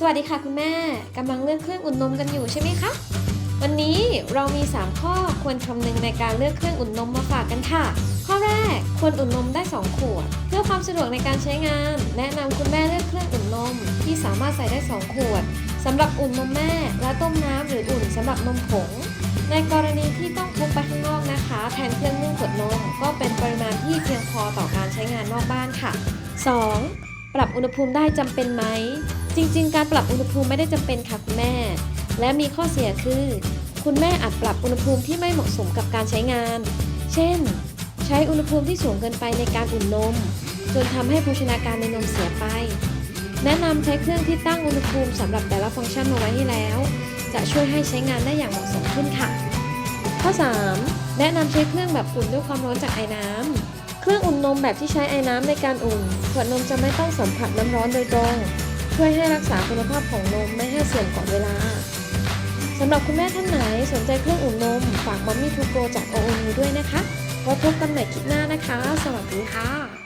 สวัสดีค่ะคุณแม่กำลังเลือกเครื่องอุ่นนมกันอยู่ใช่ไหมคะวันนี้เรามี 3 ข้อควรคำนึงในการเลือกเครื่องอุ่นนมมาฝากกันค่ะ ข้อแรกควรอุ่นนมได้ 2 ขวด เพื่อความสะดวกในการใช้งาน แนะนำคุณแม่เลือกเครื่องอุ่นนม ที่สามารถใส่ได้ 2 ขวดสำหรับอุ่นนมแม่และต้มน้ำหรืออุ่นสำหรับนมผง ในกรณีที่ต้องพกไปข้างนอกนะคะ แทนเครื่องนึ่งขวดนมก็เป็นปริมาณที่เพียงพอต่อการใช้งานนอกบ้านค่ะ 2. ปรับอุณหภูมิได้จำเป็นไหม จริงๆ การปรับอุณหภูมิไม่ได้จำเป็นค่ะคุณแม่ และมีข้อเสียคือ คุณแม่อาจปรับอุณหภูมิที่ไม่เหมาะสมกับการใช้งาน เช่น ใช้อุณหภูมิที่สูงเกินไปในการอุ่นนม จนทำให้โภชนาการในนมเสียไป แนะนำใช้เครื่องที่ตั้งอุณหภูมิสำหรับแต่ละฟังก์ชันมาไว้ให้แล้ว จะช่วยให้ใช้งานได้อย่างเหมาะสมขึ้นค่ะ ข้อ 3. แนะนำใช้เครื่องแบบอุ่นด้วยความร้อนจากไอ้น้ำเครื่องอุ่นนมแบบที่ใช้ไอ้น้ำในการอุ่น ขวดนมจะไม่ต้องสัมผัสน้ำร้อนโดยตรง ช่วยให้รักษาคุณภาพของนมไม่ให้เสื่อมก่อนเวลาสำหรับคุณแม่ท่านไหนสนใจเครื่องอุ่นนม ฝากมัมมี่ทูโกจากโอโอด้วยนะคะไว้พบกันใหม่คลิปหน้านะคะ สวัสดีค่ะ